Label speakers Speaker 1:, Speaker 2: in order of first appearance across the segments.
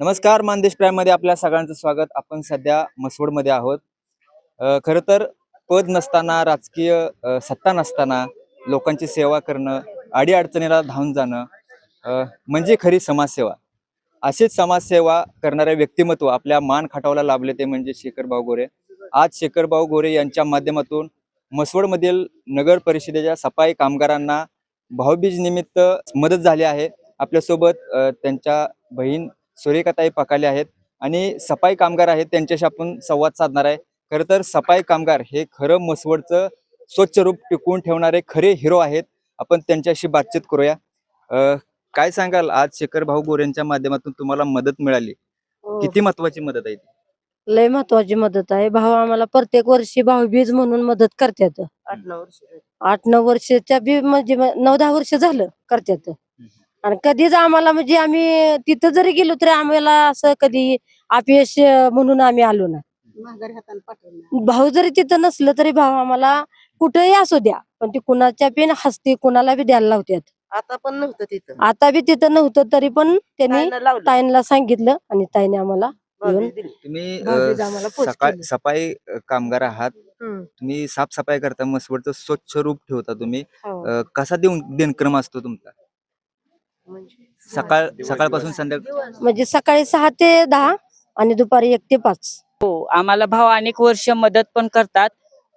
Speaker 1: नमस्कार मानदेश प्राईममध्ये आपल्या सगळ्यांचं स्वागत. आपण सध्या मसवडमध्ये आहोत. खरं तर पद नसताना राजकीय सत्ता नसताना लोकांची सेवा करणं अडीअडचणीला धावून जाणं म्हणजे खरी समाजसेवा. अशीच समाजसेवा करणारे व्यक्तिमत्व आपल्या मान खाटावला लाभले ते म्हणजे शेखरभाऊ गोरे. आज शेखरभाऊ गोरे यांच्या माध्यमातून मसवडमधील नगर परिषदेच्या सफाई कामगारांना भाऊबीज निमित्त मदत झाली आहे. आपल्यासोबत त्यांच्या बहीण सूर्यकाताई पकाले आहेत आणि सफाई कामगार आहेत त्यांच्याशी आपण संवाद साधणार आहे. खरं तर सफाई कामगार हे खरं मसवडचं स्वच्छ रूप टिकवून ठेवणारे खरे हिरो आहेत. आपण त्यांच्याशी बातचीत करूया. अ, काय सांगाल? आज शेखर भाऊ गोरेंच्या माध्यमातून तुम्हाला मदत मिळाली.
Speaker 2: हो.
Speaker 1: किती महत्वाची मदत आहे ती?
Speaker 2: लय महत्वाची मदत आहे. भाऊ आम्हाला प्रत्येक वर्षी भाऊबीज म्हणून मदत करतात
Speaker 3: आठ नऊ वर्ष.
Speaker 2: आठ नऊ वर्षाच्या बी म्हणजे म- नऊ दहा वर्ष झालं करतात आणि कधीच आम्हाला म्हणजे आम्ही तिथं जरी गेलो तरी आम्हाला असं कधी अपयश म्हणून आम्ही आलो ना भाऊ जरी तिथं नसलं तरी भाऊ आम्हाला कुठेही असू द्या पण ती कुणाच्या बी हस्ती कुणाला बी द्यायला लावतात
Speaker 3: आता पण नव्हतं तिथं
Speaker 2: आता बी तिथं नव्हतं तरी पण त्यांनी
Speaker 3: ताईनं
Speaker 2: सांगितलं आणि ताईने आम्हाला.
Speaker 1: तुम्ही. सफाई अ, कामगार आहात. तुम्ही साफसफाई करता मसवडचं स्वच्छ रूप ठेवता तुम्ही
Speaker 2: हो.
Speaker 1: कसा देऊन दिनक्रम असतो तुमचा सकाळ सकाळपासून संध्याकाळ
Speaker 2: म्हणजे सकाळी सहा ते दहा आणि दुपारी एक ते पाच.
Speaker 4: हो आम्हाला भाव अनेक वर्ष मदत पण करतात.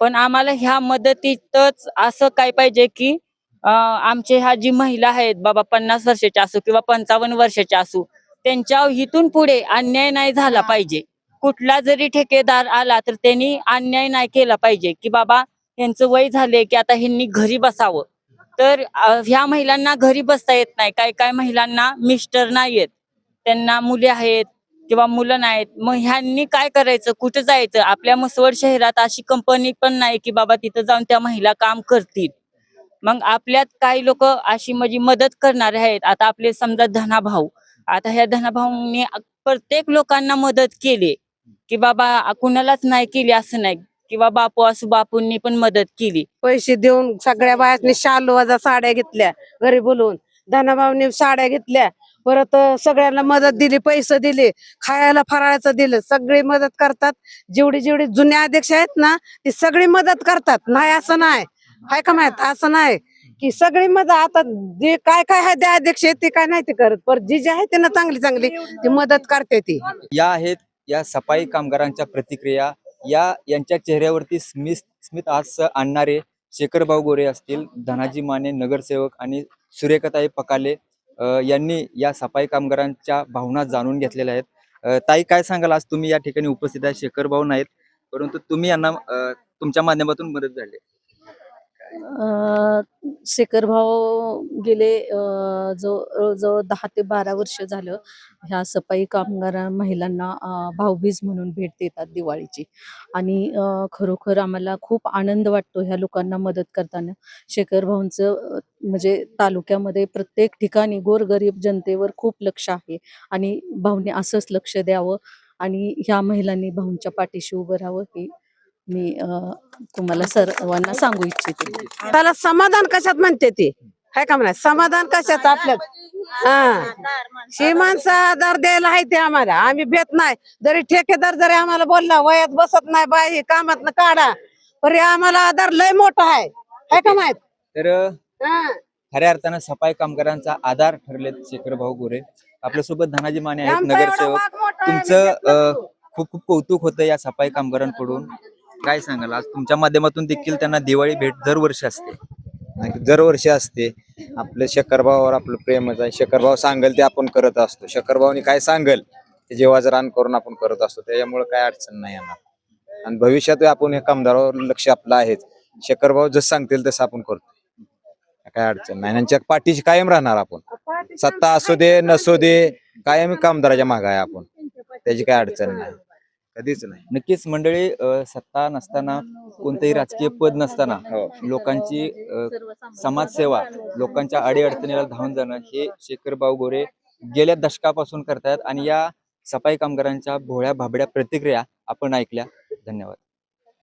Speaker 4: पण आम्हाला ह्या मदतीतच असं काय पाहिजे की आमचे ह्या जी महिला आहेत बाबा पन्नास वर्षाच्या असू किंवा पंचावन्न वर्षाच्या असू त्यांच्या इथून पुढे अन्याय नाही झाला पाहिजे. कुठला जरी ठेकेदार आला तर त्यांनी अन्याय नाही केला पाहिजे की बाबा यांचं वय झाले की आता ह्यांनी घरी बसावं. तर ह्या महिलांना घरी बसता येत नाही. काय काय महिलांना मिस्टर नाही येत त्यांना मुले आहेत किंवा मुलं नाहीत. मग ह्यांनी काय करायचं? कुठं जायचं? आपल्या मसवड शहरात अशी कंपनी पण नाही की बाबा तिथं जाऊन त्या महिला काम करतील. मग आपल्यात काही लोक अशी म्हणजे मदत करणारे आहेत. आता आपले समजा धनाभाऊ. आता ह्या धनाभाऊंनी प्रत्येक लोकांना मदत केली. की बाबा कुणालाच नाही केली असं नाही. किंवा बापू असू बापूंनी पण मदत केली.
Speaker 5: पैसे देऊन सगळ्या बायासनी शालू वाजा साड्या घेतल्या घरी बोलवून. धनाभावनी साड्या घेतल्या. परत सगळ्यांना मदत दिली पैसे दिले खायला फराळाचं दिलं. सगळी मदत करतात. जेवढी जेवढी जुने अध्यक्ष आहेत ना ती सगळी मदत करतात. नाही असं नाही. हाय का माहीत? असं नाही. की सगळी मदत आता जे काय काय आहे ते अध्यक्ष आहेत ते काय नाही ते करत. पण जी जी आहे त्यांना चांगली चांगली ती मदत करते ती.
Speaker 1: या आहेत या सफाई कामगारांच्या प्रतिक्रिया. या यांच्या चेहऱ्यावरती स्मित स्मित हास्य आणणारे शेखरभाऊ गोरे असतील धनाजी माने नगरसेवक आणि सूर्यकताई पकाले अ, यांनी या सफाई कामगारांच्या भावना जाणून घेतलेल्या आहेत. ताई काय सांगाल? आज तुम्ही या ठिकाणी उपस्थित आहे शेखरभाऊ नाहीत परंतु तुम्ही यांना तुमच्या माध्यमातून मदत झाली
Speaker 6: शेखर भाऊ गेले जवळ जवळ दहा ते बारा वर्ष झालं ह्या सफाई कामगार महिलांना भाऊबीज म्हणून भेट देतात दिवाळीची. आणि खरोखर आम्हाला खूप आनंद वाटतो ह्या लोकांना मदत करताना. शेखर भाऊंचं म्हणजे तालुक्यामध्ये प्रत्येक ठिकाणी गोरगरीब जनतेवर खूप लक्ष आहे. आणि भाऊने असंच लक्ष द्यावं आणि ह्या महिलांनी भाऊंच्या पाठीशी उभं राहावं ही मी अं, तुम्हाला सर्वांना सांगू इच्छिते.
Speaker 5: त्याला समाधान कशात म्हणते ती? हाय का म्हणा समाधान कशात आपल्यात हा. माणसं आधार द्यायला आहे ते आम्हाला. आम्ही भेट नाही. जरी ठेकेदार जरी आम्हाला बोलला वयात बसत नाही बाई हे कामात काढा. पण हे आम्हाला आधार लय मोठा आहे. हाय का माहीत
Speaker 1: तर
Speaker 5: हा.
Speaker 1: खऱ्या अर्थानं सफाई कामगारांचा आधार ठरलेत शेखरभाऊ गोरे. आपल्यासोबत धनाजी माने आहेत नगरसेवक. तुमचं. खूप खूप कौतुक होतं या सफाई कामगारांकडून. काय सांगाल? आज तुमच्या माध्यमातून देखील त्यांना दिवाळी भेट दरवर्षी असते.
Speaker 7: दरवर्षी असते. आपलं शकरभावावर आपलं प्रेमच आहे. शकरभाव सांगेल ते आपण करत असतो. शकरभावनी काय सांगेल? ते जेव्हा रान करून आपण करत असतो त्याच्यामुळे काय अडचण नाही येणार. आणि भविष्यात आपण हे कामदारावर लक्ष आपलं आहेच. शकरभाव जसं सांगतील तसं आपण करतो काय अडचण नाही. त्यांच्या पाठीशी कायम राहणार आपण. सत्ता असू दे नसू दे कायम कामदाराच्या मागे आहे आपण. त्याची काय अडचण नाही. कधीच नाही.
Speaker 1: नक्कीच मंडळी अ, सत्ता नसताना कोणतंही राजकीय पद नसताना
Speaker 7: हो.
Speaker 1: लोकांची अ, समाजसेवा लोकांच्या अडीअडचणीला धावून जाणं हे शेखरभाऊ गोरे गेल्या दशकापासून करतायत आणि या सफाई कामगारांच्या भोळ्या भाबड्या प्रतिक्रिया आपण ऐकल्या. धन्यवाद.